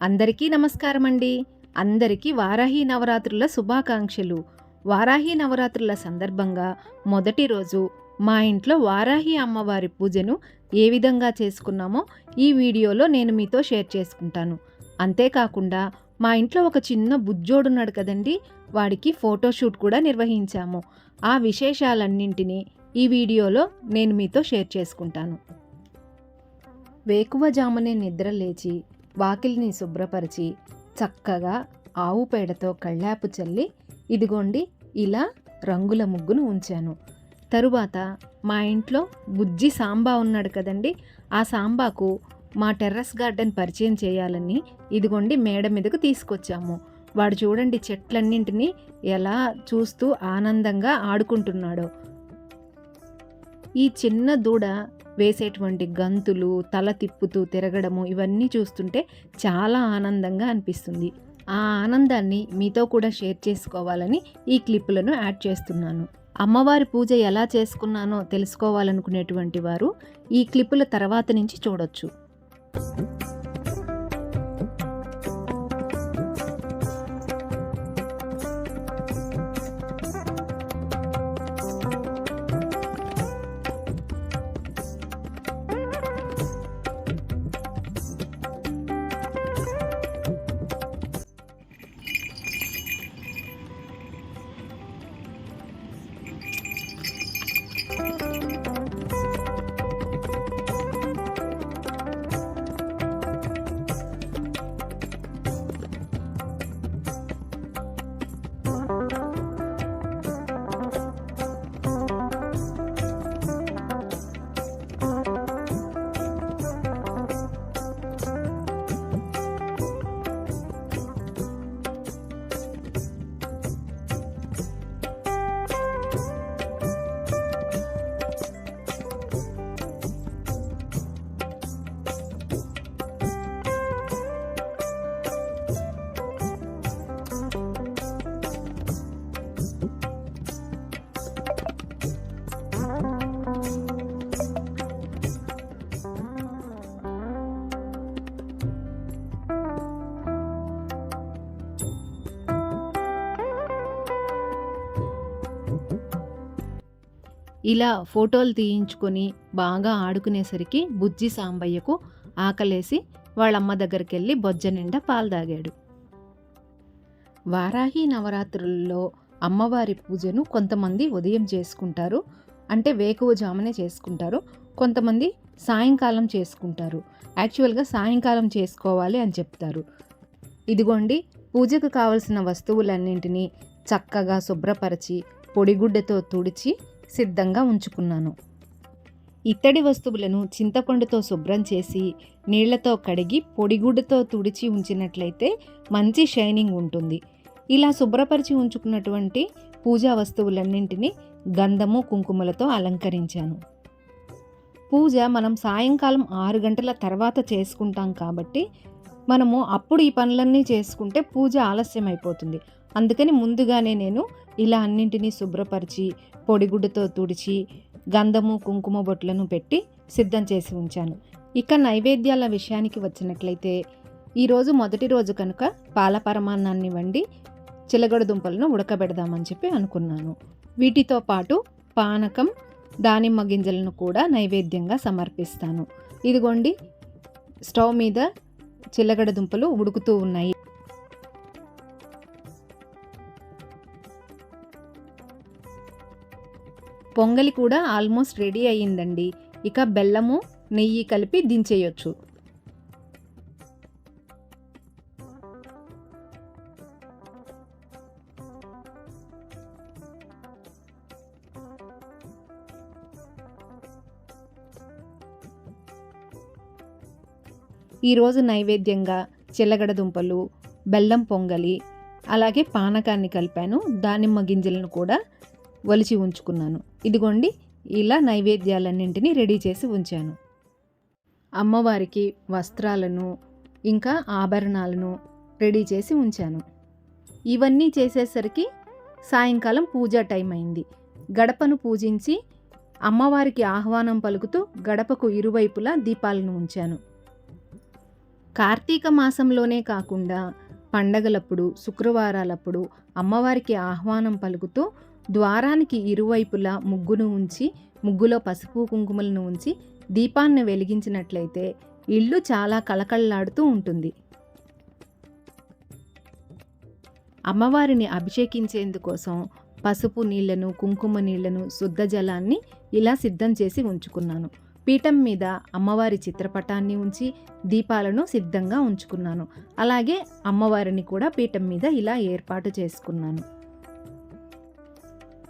అందరికీ నమస్కారం అండి అందరికీ వారాహి నవరాత్రుల శుభాకాంక్షలు. వారాహి నవరాత్రుల సందర్భంగా మొదటి రోజు మా ఇంట్లో వారాహి అమ్మవారి పూజను ఏ విధంగా చేసుకున్నామో ఈ వీడియోలో నేను మీతో షేర్ చేసుకుంటాను. అంతేకాకుండా మా ఇంట్లో ఒక చిన్న బుజ్జోడున్నాడు కదండి వాడికి ఫోటోషూట్ కూడా నిర్వహించాము. ఆ విశేషాలన్నింటినీ ఈ వీడియోలో నేను మీతో షేర్ చేసుకుంటాను. వేకువజామునే నిద్ర లేచి వాకిలిని శుభ్రపరిచి చక్కగా ఆవు పేడతో కళ్ళాపు చల్లి ఇదిగోండి ఇలా రంగుల ముగ్గును ఉంచాను. తరువాత మా ఇంట్లో బుజ్జి సాంబా ఉన్నాడు కదండి ఆ సాంబాకు మా టెర్రస్ గార్డెన్ పరిచయం చేయాలని ఇదిగోండి మేడ మీదకు తీసుకొచ్చాము. వాడు చూడండి చెట్లన్నింటినీ ఎలా చూస్తూ ఆనందంగా ఆడుకుంటున్నాడో. ఈ చిన్న దూడ వేసేటువంటి గంతులు తల తిప్పుతూ తిరగడము ఇవన్నీ చూస్తుంటే చాలా ఆనందంగా అనిపిస్తుంది. ఆ ఆనందాన్ని మీతో కూడా షేర్ చేసుకోవాలని ఈ క్లిప్పులను యాడ్ చేస్తున్నాను. అమ్మవారి పూజ ఎలా చేసుకున్నానో తెలుసుకోవాలనుకునేటువంటి వారు ఈ క్లిప్పుల తర్వాత నుంచి చూడొచ్చు. ఇలా ఫోటోలు తీయించుకొని బాగా ఆడుకునేసరికి బుజ్జి సాంబయ్యకు ఆకలేసి వాళ్ళమ్మ దగ్గరికి వెళ్ళి బొజ్జ నిండా పాలు తాగాడు. వారాహి నవరాత్రుల్లో అమ్మవారి పూజను కొంతమంది ఉదయం చేసుకుంటారు అంటే వేకువజామునే చేసుకుంటారు కొంతమంది సాయంకాలం చేసుకుంటారు. యాక్చువల్గా సాయంకాలం చేసుకోవాలి అని చెప్తారు. ఇదిగోండి పూజకు కావలసిన వస్తువులన్నింటినీ చక్కగా శుభ్రపరిచి పొడిగుడ్డతో తుడిచి సిద్ధంగా ఉంచుకున్నాను. ఇత్తడి వస్తువులను చింతపండుతో శుభ్రం చేసి నీళ్ళతో కడిగి పొడిగుడ్డతో తుడిచి ఉంచినట్లయితే మంచి షైనింగ్ ఉంటుంది. ఇలా శుభ్రపరిచి ఉంచుకున్నటువంటి పూజా వస్తువులన్నింటినీ గంధము కుంకుమలతో అలంకరించాను. పూజ మనం సాయంకాలం ఆరు గంటల తర్వాత చేసుకుంటాం కాబట్టి మనము అప్పుడు ఈ పనులన్నీ చేసుకుంటే పూజ ఆలస్యం అయిపోతుంది అందుకని ముందుగానే నేను ఇలా అన్నింటినీ శుభ్రపరిచి పొడిగుడ్డతో తుడిచి గంధము కుంకుమ బొట్లను పెట్టి సిద్ధం చేసి ఉంచాను. ఇక నైవేద్యాల విషయానికి వచ్చినట్లయితే ఈరోజు మొదటి రోజు కనుక పాల పరమాన్నాన్ని వండి చిలగడ దుంపలను ఉడకబెడదామని చెప్పి అనుకున్నాను. వీటితో పాటు పానకం దానిమ్మ గింజలను కూడా నైవేద్యంగా సమర్పిస్తాను. ఇదిగోండి స్టవ్ మీద చిల్లగడ దుంపలు ఉడుకుతూ ఉన్నాయి. పొంగలి కూడా ఆల్మోస్ట్ రెడీ అయ్యిందండి. ఇక బెల్లము నెయ్యి కలిపి దించేయొచ్చు. ఈరోజు నైవేద్యంగా చిల్లగడ దుంపలు బెల్లం పొంగలి అలాగే పానకాన్ని కలిపాను. దానిమ్మ గింజలను కూడా ఒలిచి ఉంచుకున్నాను. ఇదిగోండి ఇలా నైవేద్యాలన్నింటినీ రెడీ చేసి ఉంచాను. అమ్మవారికి వస్త్రాలను ఇంకా ఆభరణాలను రెడీ చేసి ఉంచాను. ఇవన్నీ చేసేసరికి సాయంకాలం పూజా టైం అయింది. గడపను పూజించి అమ్మవారికి ఆహ్వానం పలుకుతూ గడపకు ఇరువైపులా దీపాలను ఉంచాను. కార్తీక మాసంలోనే కాకుండా పండగలప్పుడు శుక్రవారాలప్పుడు అమ్మవారికి ఆహ్వానం పలుకుతూ ద్వారానికి ఇరువైపులా ముగ్గును ఉంచి ముగ్గులో పసుపు కుంకుమలను ఉంచి దీపాన్ని వెలిగించినట్లయితే ఇల్లు చాలా కళకళలాడుతూ ఉంటుంది. అమ్మవారిని అభిషేకించేందుకోసం పసుపు నీళ్ళను కుంకుమ నీళ్ళను శుద్ధ జలాన్ని ఇలా సిద్ధం చేసి ఉంచుకున్నాను. పీఠం మీద అమ్మవారి చిత్రపటాన్ని ఉంచి దీపాలను సిద్ధంగా ఉంచుకున్నాను. అలాగే అమ్మవారిని కూడా పీఠం మీద ఇలా ఏర్పాటు చేసుకున్నాను.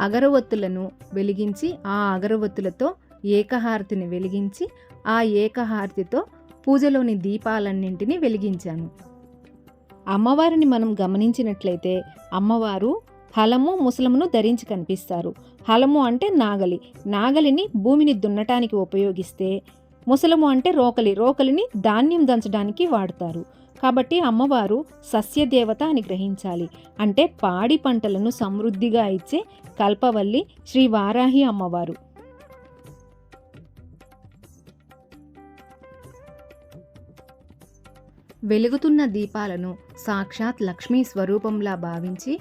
అగరవత్తులను వెలిగించి ఆ అగరవత్తులతో ఏకహారతిని వెలిగించి ఆ ఏకహారతితో పూజలోని దీపాలన్నింటినీ వెలిగించాను. అమ్మవారిని మనం గమనించినట్లయితే అమ్మవారు హలము ముసలమును ధరించి కనిపిస్తారు. హలము అంటే నాగలి. నాగలిని భూమిని దున్నటానికి ఉపయోగిస్తే ముసలము అంటే రోకలి. రోకలిని ధాన్యం దంచడానికి వాడతారు. కాబట్టి అమ్మవారు సస్యదేవత అని గ్రహించాలి. అంటే పాడి పంటలను సమృద్ధిగా ఇచ్చే కల్పవల్లి శ్రీ వారాహి అమ్మవారు. వెలుగుతున్న దీపాలను సాక్షాత్ లక్ష్మీ స్వరూపంలా భావించి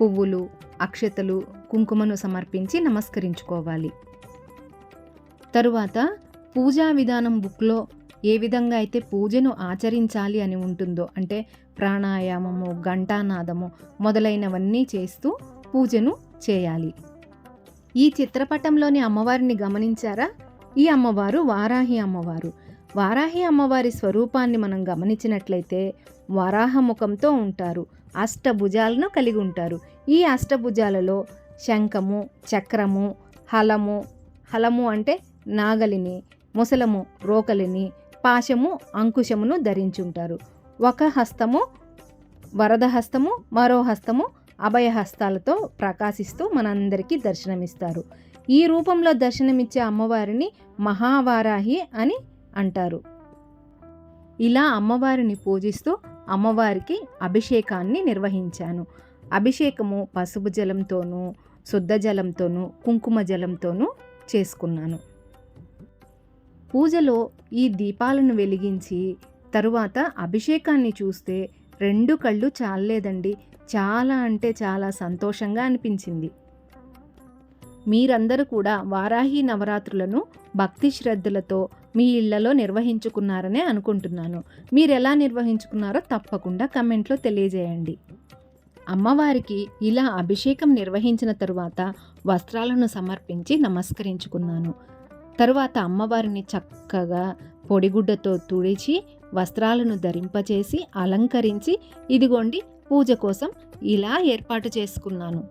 పువ్వులు అక్షతలు కుంకుమను సమర్పించి నమస్కరించుకోవాలి. తరువాత పూజా విధానం బుక్లో ఏ విధంగా అయితే పూజను ఆచరించాలి అని ఉంటుందో అంటే ప్రాణాయామము ఘంటానాదము మొదలైనవన్నీ చేస్తూ పూజను చేయాలి. ఈ చిత్రపటంలోని అమ్మవారిని గమనించారా? ఈ అమ్మవారు వారాహి అమ్మవారు. వారాహి అమ్మవారి స్వరూపాన్ని మనం గమనించినట్లయితే వరాహముఖంతో ఉంటారు అష్టభుజాలను కలిగి ఉంటారు. ఈ అష్టభుజాలలో శంఖము చక్రము హలము హలము అంటే నాగలిని ముసలము రోకలిని పాశము అంకుశమును ధరించుంటారు. ఒక హస్తము వరద హస్తము మరో హస్తము అభయహస్తాలతో ప్రకాశిస్తూ మనందరికీ దర్శనమిస్తారు. ఈ రూపంలో దర్శనమిచ్చే అమ్మవారిని మహావారాహి అని అంటారు. ఇలా అమ్మవారిని పూజిస్తూ అమ్మవారికి అభిషేకాన్ని నిర్వహించాను. అభిషేకము పసుపు జలంతోనూ శుద్ధ జలంతోనూ కుంకుమ జలంతోనూ చేసుకున్నాను. పూజలో ఈ దీపాలను వెలిగించి తరువాత అభిషేకాన్ని చూస్తే రెండు కళ్ళు చాలలేదండి. చాలా అంటే చాలా సంతోషంగా అనిపించింది. మీరందరూ కూడా వారాహి నవరాత్రులను భక్తి శ్రద్ధలతో మీ ఇళ్ళలో నిర్వహించుకున్నారనే అనుకుంటున్నాను. మీరు ఎలా నిర్వహించుకున్నారో తప్పకుండా కమెంట్లో తెలియజేయండి. అమ్మవారికి ఇలా అభిషేకం నిర్వహించిన తరువాత వస్త్రాలను సమర్పించి నమస్కరించుకున్నాను. తరువాత అమ్మవారిని చక్కగా పొడిగుడ్డతో తుడిచి వస్త్రాలను ధరింపచేసి అలంకరించి ఇదిగోండి పూజ కోసం ఇలా ఏర్పాటు చేసుకున్నాను.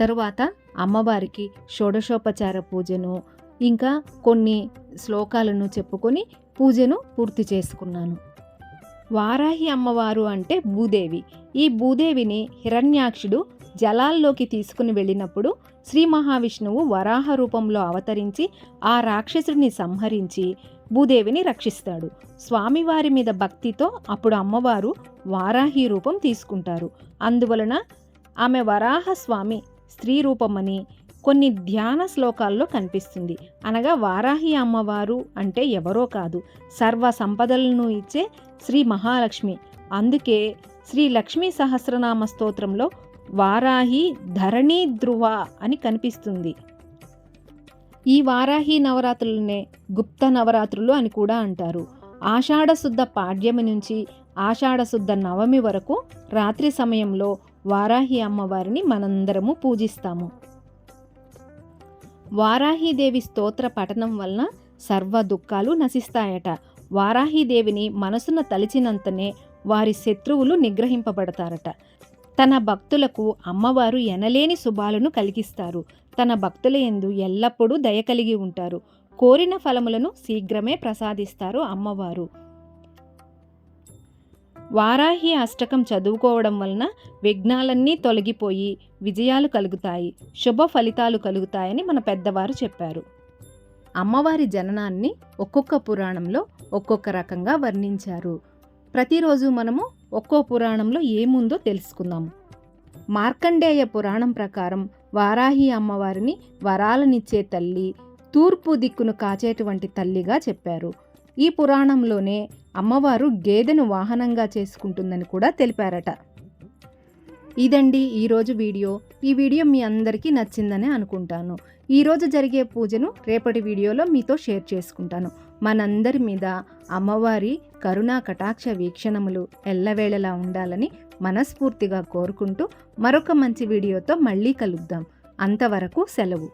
తరువాత అమ్మవారికి షోడశోపచార పూజను ఇంకా కొన్ని శ్లోకాలను చెప్పుకొని పూజను పూర్తి చేసుకున్నాను. వారాహి అమ్మవారు అంటే భూదేవి. ఈ భూదేవిని హిరణ్యాక్షుడు జలాల్లోకి తీసుకుని వెళ్ళినప్పుడు శ్రీ మహావిష్ణువు వరాహ రూపంలో అవతరించి ఆ రాక్షసుడిని సంహరించి భూదేవిని రక్షిస్తాడు. స్వామివారి మీద భక్తితో అప్పుడు అమ్మవారు వారాహి రూపం తీసుకుంటారు. అందువలన ఆమె వరాహ స్వామి స్త్రీ రూపమని కొన్ని ధ్యాన శ్లోకాల్లో కనిపిస్తుంది. అనగా వారాహి అమ్మవారు అంటే ఎవరో కాదు సర్వ సంపదలను ఇచ్చే శ్రీ మహాలక్ష్మి. అందుకే శ్రీ లక్ష్మీ సహస్రనామ స్తోత్రంలో వారాహి ధరణి ధ్రువ అని కనిపిస్తుంది. ఈ వారాహి నవరాత్రులనే గుప్త నవరాత్రులు అని కూడా అంటారు. ఆషాఢశుద్ధ పాడ్యమి నుంచి ఆషాఢశుద్ధ నవమి వరకు రాత్రి సమయంలో వారాహి అమ్మవారిని మనందరము పూజిస్తాము. వారాహీదేవి స్తోత్ర పఠనం వలన సర్వ దుఃఖాలు నశిస్తాయట. వారాహీదేవిని మనసున తలిచినంతనే వారి శత్రువులు నిగ్రహింపబడతారట. తన భక్తులకు అమ్మవారు ఎనలేని శుభాలను కలిగిస్తారు. తన భక్తుల ఎందు ఎల్లప్పుడూ దయ కలిగి ఉంటారు. కోరిన ఫలములను శీఘ్రమే ప్రసాదిస్తారు అమ్మవారు. వారాహి అష్టకం చదువుకోవడం వలన విఘ్నాలన్నీ తొలగిపోయి విజయాలు కలుగుతాయి. శుభ ఫలితాలు కలుగుతాయని మన పెద్దవారు చెప్పారు. అమ్మవారి జననాన్ని ఒక్కొక్క పురాణంలో ఒక్కొక్క రకంగా వర్ణించారు. ప్రతిరోజు మనము ఒక్కో పురాణంలో ఏముందో తెలుసుకుందాం. మార్కండేయ పురాణం ప్రకారం వారాహి అమ్మవారిని వరాలనిచ్చే తల్లి తూర్పు దిక్కును కాచేటువంటి తల్లిగా చెప్పారు. ఈ పురాణంలోనే అమ్మవారు గేదెను వాహనంగా చేసుకుంటుందని కూడా తెలిపారట. ఇదండి ఈరోజు వీడియో. ఈ వీడియో మీ అందరికీ నచ్చిందని అనుకుంటాను. ఈరోజు జరిగే పూజను రేపటి వీడియోలో మీతో షేర్ చేసుకుంటాను. మనందరి మీద అమ్మవారి కరుణా కటాక్ష వీక్షణములు ఎల్లవేళలా ఉండాలని మనస్ఫూర్తిగా కోరుకుంటూ మరొక మంచి వీడియోతో మళ్ళీ కలుద్దాం. అంతవరకు సెలవు.